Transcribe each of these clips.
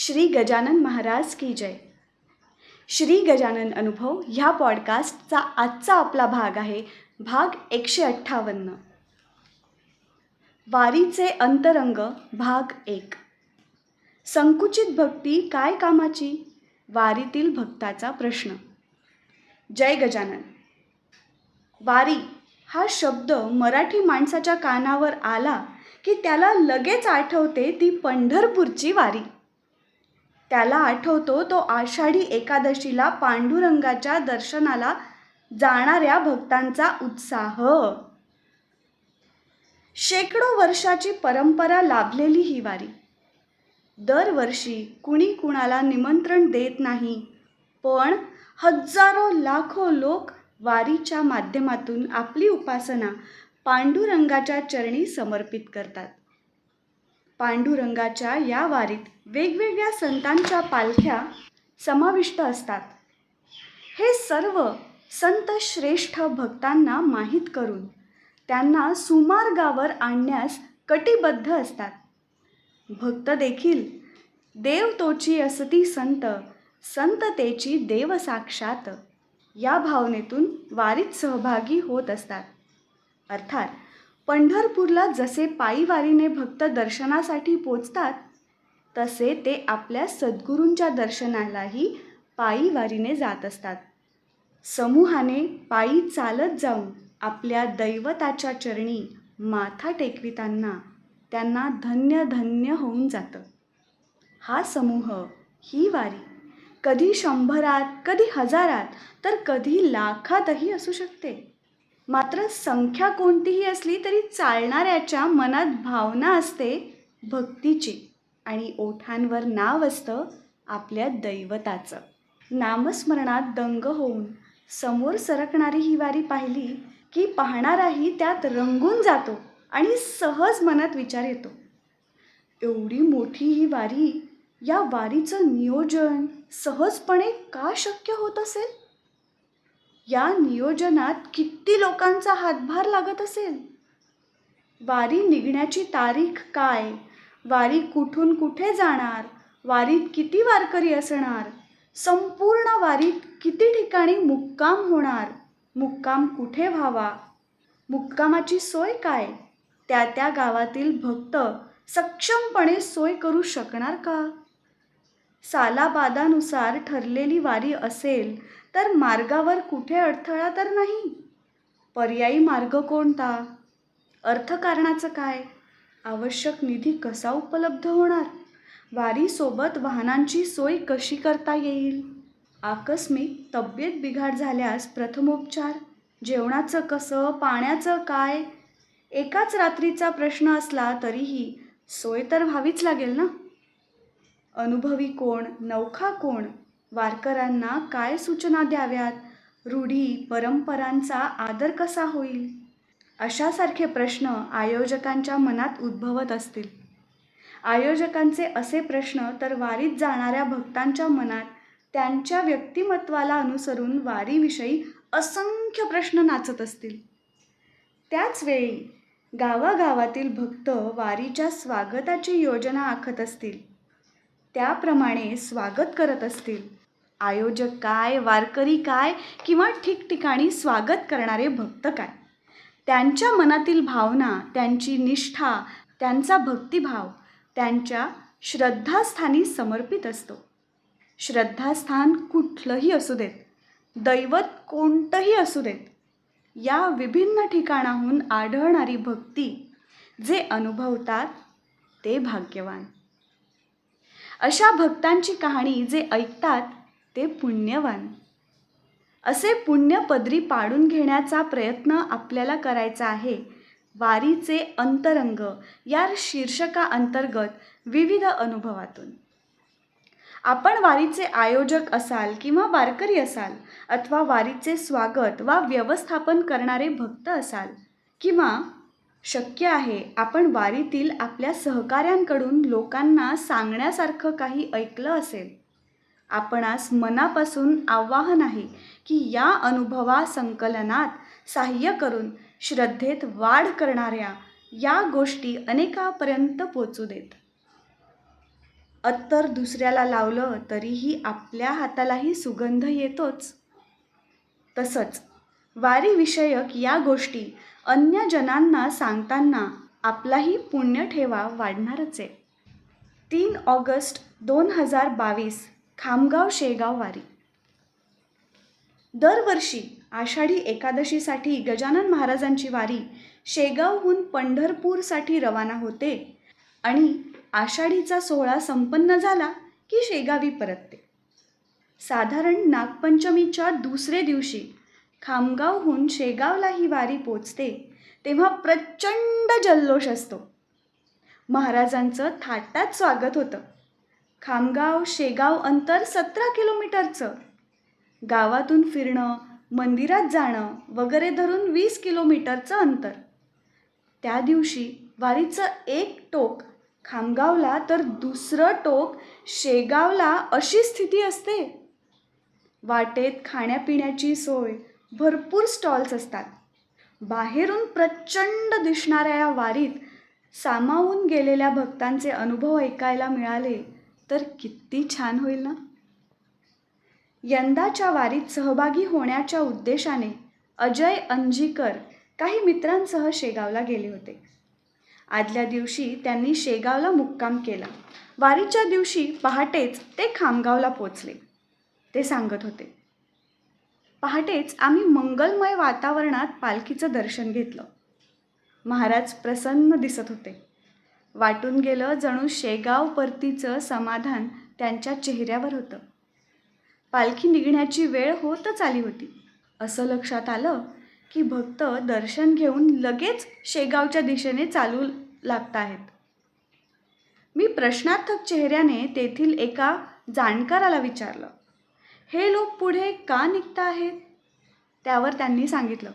श्री गजानन महाराज की जय. श्री गजानन अनुभव ह्या पॉडकास्टचा आजचा आपला भाग आहे भाग एकशे अठ्ठावन्न. वारीचे अंतरंग भाग एक. संकुचित भक्ती काय कामाची? वारीतील भक्ताचा प्रश्न. जय गजानन. वारी हा शब्द मराठी माणसाच्या कानावर आला की त्याला लगेच आठवते ती पंढरपूरची वारी. त्याला आठवतो तो आषाढी एकादशीला पांडुरंगाच्या दर्शनाला जाणाऱ्या भक्तांचा उत्साह. शेकडो वर्षाची परंपरा लाभलेली ही वारी. दरवर्षी कुणी कुणाला निमंत्रण देत नाही पण हजारो लाखो लोक वारीच्या माध्यमातून आपली उपासना पांडुरंगाच्या चरणी समर्पित करतात. पांडुरंगाच्या या वारीत वेगवेगळ्या संतांच्या पालख्या समाविष्ट असतात. हे सर्व संत श्रेष्ठ भक्तांना माहीत करून त्यांना सुमार्गावर आणण्यास कटिबद्ध असतात. भक्त देखील देव तोची असती संत संत तेची देव साक्षात या भावनेतून वारीत सहभागी होत असतात. अर्थात पंढरपूरला जसे पायी वारीने भक्त दर्शनासाठी पोचतात तसे ते आपल्या सद्गुरूंच्या दर्शनालाही पायी वारीने जात असतात. समूहाने पायी चालत जाऊन आपल्या दैवताच्या चरणी माथा टेकवितांना त्यांना धन्य धन्य होऊन जातं. हा समूह ही वारी कधी शंभरात कधी हजारात तर कधी लाखातही असू शकते. मात्र संख्या कोणतीही असली तरी चालणाऱ्याच्या मनात भावना असते भक्तीची. आणि ओठांवर नाव असतं आपल्या दैवताचं. नामस्मरणात दंग होऊन समोर सरकणारी ही वारी पाहिली की पाहणाराही त्यात रंगून जातो आणि सहज मनात विचार येतो. एवढी मोठी ही वारी या वारीचं नियोजन सहजपणे का शक्य होत असेल? या नियोजनात किती लोकांचा हातभार लागत असेल? वारी निघण्याची तारीख काय? वारी कुठून कुठे जाणार? वारीत किती वारकरी असणार? संपूर्ण वारीत किती ठिकाणी मुक्काम होणार? मुक्काम कुठे व्हावा? मुक्कामाची सोय काय? त्या त्या गावातील भक्त सक्षमपणे सोय करू शकणार का? सालाबादानुसार ठरलेली वारी असेल तर मार्गावर कुठे अडथळा तर नाही? पर्यायी मार्ग कोणता? अर्थकारणाचं काय? आवश्यक निधी कसा उपलब्ध होणार? वारीसोबत वाहनांची सोय कशी करता येईल? आकस्मिक तब्येत बिघाड झाल्यास प्रथमोपचार जेवणाचं कसं पाण्याचं काय? एकाच रात्रीचा प्रश्न असला तरीही सोय तर व्हावीच लागेल ना? अनुभवी कोण नौखा कोण वारकऱ्यांना काय सूचना द्याव्यात? रूढी परंपरांचा आदर कसा होईल? अशासारखे प्रश्न आयोजकांच्या मनात उद्भवत असतील. आयोजकांचे असे प्रश्न तर वारीत जाणाऱ्या भक्तांच्या मनात त्यांच्या व्यक्तिमत्वाला अनुसरून वारीविषयी असंख्य प्रश्न नाचत असतील. त्याचवेळी गावागावातील भक्त वारीच्या स्वागताची योजना आखत असतील. त्याप्रमाणे स्वागत करत असतील. आयोजक काय वारकरी काय किंवा ठिकठिकाणी स्वागत करणारे भक्त काय? त्यांच्या मनातील भावना त्यांची निष्ठा त्यांचा भक्तिभाव त्यांच्या श्रद्धास्थानी समर्पित असतो. श्रद्धास्थान कुठलंही असू देत दैवत कोणतंही असू देत या विभिन्न ठिकाणाहून आढळणारी भक्ती जे अनुभवतात ते भाग्यवान. अशा भक्तांची कहाणी जे ऐकतात ते पुण्यवान. असे पुण्य पदरी पाडून घेण्याचा प्रयत्न आपल्याला करायचा आहे. वारीचे अंतरंग या शीर्षका अंतर्गत विविध अनुभवातून. आपण वारीचे आयोजक असाल किंवा वारकरी असाल अथवा वारीचे स्वागत वा व्यवस्थापन करणारे भक्त असाल किंवा शक्य आहे आपण वारीतील आपल्या सहकाऱ्यांकडून लोकांना सांगण्यासारखं काही ऐकलं असेल आपणास मनापासून आव्हान आहे की या अनुभवा संकलनात साह्य करून श्रद्धेत वाढ करणाऱ्या या गोष्टी अनेकापर्यंत पोचू देत. अत्तर दुसऱ्याला लावलं तरीही आपल्या हातालाही सुगंध येतोच. तसंच वारीविषयक या गोष्टी अन्य जनांना सांगताना आपलाही पुण्य ठेवा वाढणारच आहे. तीन ऑगस्ट दोन हजार बावीस खामगाव शेगाव वारी. दरवर्षी आषाढी एकादशीसाठी गजानन महाराजांची वारी शेगावहून पंढरपूरसाठी रवाना होते आणि आषाढीचा सोहळा संपन्न झाला की शेगावी परतते. साधारण नागपंचमीच्या दुसरे दिवशी खामगावहून शेगावला ही वारी पोचते तेव्हा प्रचंड जल्लोष असतो. महाराजांचं थाटात स्वागत होतं. खामगाव शेगाव अंतर सतरा किलोमीटरचं. गावातून फिरणं मंदिरात जाणं वगैरे धरून वीस किलोमीटरचं अंतर. त्या दिवशी वारीचं एक टोक खामगावला तर दुसरं टोक शेगावला अशी स्थिती असते. वाटेत खाण्यापिण्याची सोय भरपूर स्टॉल्स असतात. बाहेरून प्रचंड दिसणाऱ्या या वारीत सामावून गेलेल्या भक्तांचे अनुभव ऐकायला मिळाले. तर किती छान होईल ना? यंदाच्या वारीत सहभागी होण्याच्या उद्देशाने अजय अंजीकर काही मित्रांसह शेगावला गेले होते. आदल्या दिवशी त्यांनी शेगावला मुक्काम केला. वारीच्या दिवशी पहाटेच ते खामगावला पोचले ते सांगत होते पहाटेच आम्ही मंगलमय वातावरणात पालखीचं दर्शन घेतलं महाराज प्रसन्न दिसत होते. वाटून गेलं जणू शेगाव परतीचं समाधान त्यांच्या चेहऱ्यावर होतं. पालखी निघण्याची वेळ होतच आली होती. असं लक्षात आलं की भक्त दर्शन घेऊन लगेच शेगावच्या दिशेने चालू लागत आहेत मी प्रश्नार्थक चेहऱ्याने तेथील एका जाणकाराला विचारलं हे लोक पुढे का निघत आहेत त्यावर त्यांनी सांगितलं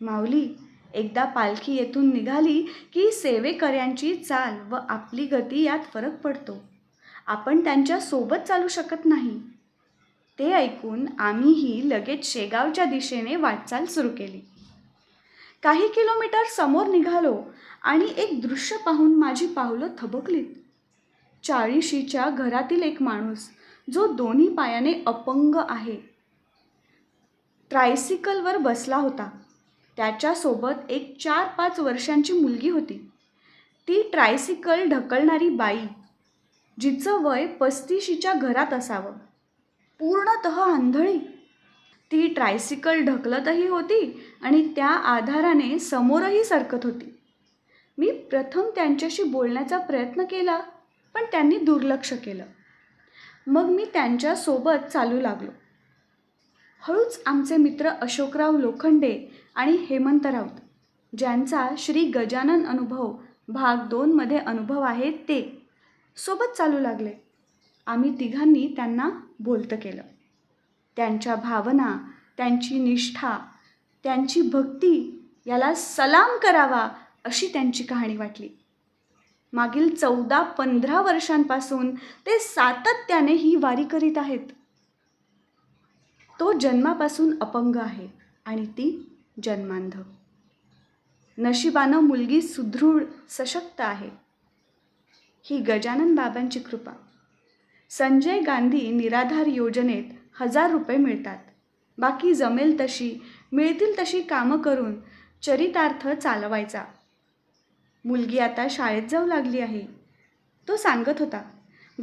माऊली एकदा पालखी येथून निघाली की सेवेकऱ्यांची चाल व आपली गती यात फरक पडतो. आपण त्यांच्यासोबत चालू शकत नाही. ते ऐकून आम्हीही लगेच शेगावच्या दिशेने वाटचाल सुरू केली. काही किलोमीटर समोर निघालो आणि एक दृश्य पाहून माझी पावलं थबकलीत. चाळीशीच्या घरातील एक माणूस जो दोन्ही पायाने अपंग आहे ट्रायसिकलवर बसला होता. त्याच्यासोबत एक चार पाच वर्षांची मुलगी होती. ती ट्रायसिकल ढकलणारी बाई जिचं वय पस्तीशीच्या घरात असावं. पूर्णत आंधळी. ती ट्रायसिकल ढकलतही होती आणि त्या आधाराने समोरही सरकत होती. मी प्रथम त्यांच्याशी बोलण्याचा प्रयत्न केला पण त्यांनी दुर्लक्ष केलं. मग मी त्यांच्यासोबत चालू लागलो. हळूच आमचे मित्र अशोकराव लोखंडे आणि हेमंत राऊत. ज्यांचा श्री गजानन अनुभव भाग दोनमध्ये अनुभव आहे ते. सोबत चालू लागले. आम्ही तिघांनी त्यांना बोलतं केलं. त्यांच्या भावना त्यांची निष्ठा त्यांची भक्ती याला सलाम करावा अशी त्यांची कहाणी वाटली. मागील चौदा पंधरा वर्षांपासून ते सातत्याने ही वारी करीत आहेत. तो जन्मापासून अपंग आहे आणि ती जन्मांध. नशिबानं मुलगी सुदृढ सशक्त आहे. ही गजानन बाबांची कृपा. संजय गांधी निराधार योजनेत हजार रुपये मिळतात. बाकी जमेल तशी मिळतील तशी कामं करून चरितार्थ चालवायचा. मुलगी आता शाळेत जाऊ लागली आहे. तो सांगत होता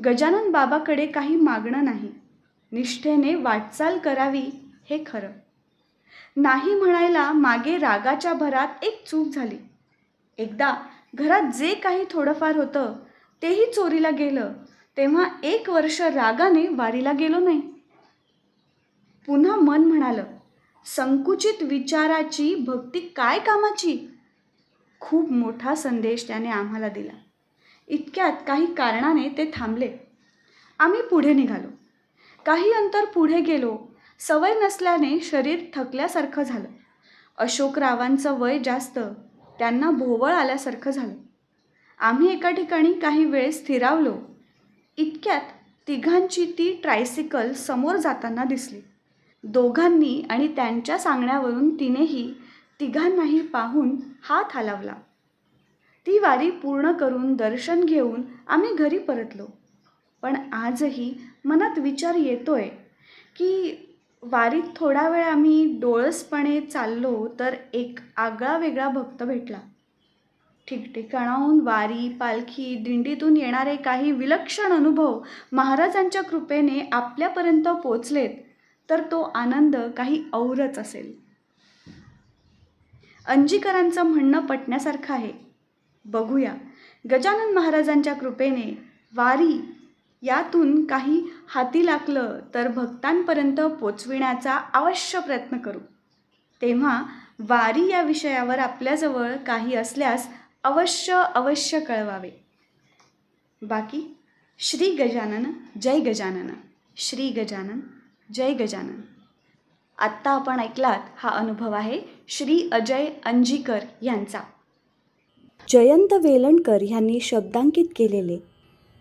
गजानन बाबाकडे काही मागणं नाही. निष्ठेने वाटचाल करावी हे खरं. नाही म्हणायला मागे रागाच्या भरात एक चूक झाली. एकदा घरात जे काही थोडंफार होतं तेही चोरीला गेलं. तेव्हा एक वर्ष रागाने वारीला गेलो नाही. पुन्हा मन म्हणालं संकुचित विचाराची भक्ती काय कामाची? खूप मोठा संदेश त्याने आम्हाला दिला. इतक्यात काही कारणाने ते थांबले. आम्ही पुढे निघालो. काही अंतर पुढे गेलो. सवय नसल्याने शरीर थकल्यासारखं झालं. अशोकरावांचं वय जास्त त्यांना भोवळ आल्यासारखं झालं. आम्ही एका ठिकाणी काही वेळ स्थिरावलो. इतक्यात तिघांची ती ट्रायसिकल समोर जाताना दिसली. दोघांनी आणि त्यांच्या सांगण्यावरून तिनेही तिघांनाही पाहून हात हलावला. ती वारी पूर्ण करून दर्शन घेऊन आम्ही घरी परतलो. पण आजही मनात विचार येतोय की वारीत थोडा वेळ आम्ही डोळसपणे चाललो तर एक आगळा वेगळा भक्त भेटला. ठिकठिकाणाहून वारी पालखी दिंडीतून येणारे काही विलक्षण अनुभव महाराजांच्या कृपेने आपल्यापर्यंत पोचलेत तर तो आनंद काही औरच असेल. अंजीकरांचं म्हणणं पटण्यासारखं आहे. बघूया. गजानन महाराजांच्या कृपेने वारी यातून काही हाती लागलं तर भक्तांपर्यंत पोचविण्याचा अवश्य प्रयत्न करू. तेव्हा वारी या विषयावर आपल्याजवळ काही असल्यास अवश्य अवश्य कळवावे. बाकी श्री गजानन जय गजानन. श्री गजानन जय गजानन. आत्ता आपण ऐकलात हा अनुभव आहे श्री अजय अंजीकर यांचा. जयंत वेलणकर ह्यांनी शब्दांकित केलेले